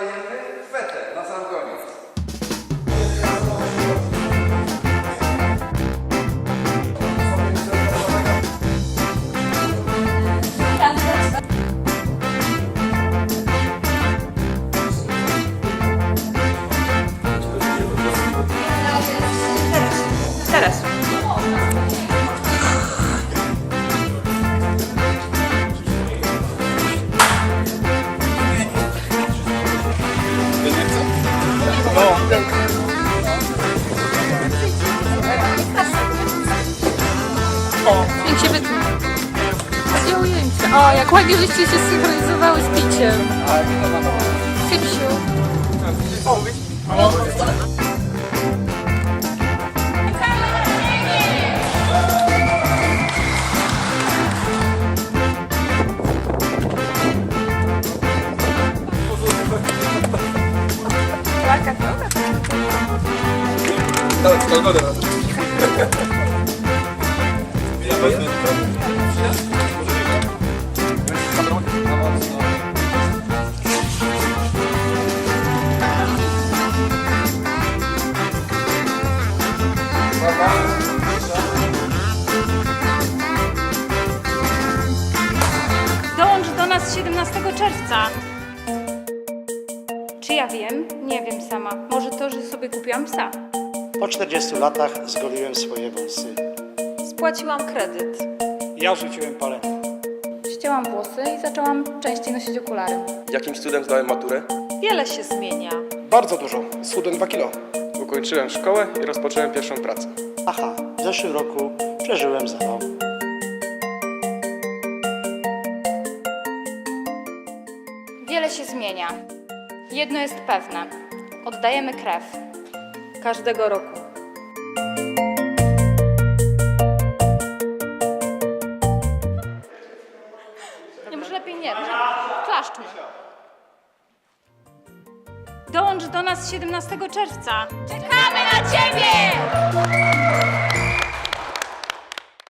viendo O, jak ładnie żeście się synchronizowały z piciem. Sypsiu. Dołącz 17 czerwca. Czy ja wiem? Nie wiem sama. Może to, że sobie kupiłam psa. Po 40 latach zgoliłem swoje wąsy. Spłaciłam kredyt. Ja rzuciłem palenie. Ścięłam włosy i zaczęłam częściej nosić okulary. Jakimś cudem zdałem maturę? Wiele się zmienia. Bardzo dużo. Schudłem 2 kilo. Ukończyłem szkołę i rozpocząłem pierwszą pracę. Aha, w zeszłym roku przeżyłem zawał. Wiele się zmienia. Jedno jest pewne. Oddajemy krew. Każdego roku. Nie, może lepiej nie. Może klaszczmy. Dołącz do nas 17 czerwca. Czekamy na Ciebie!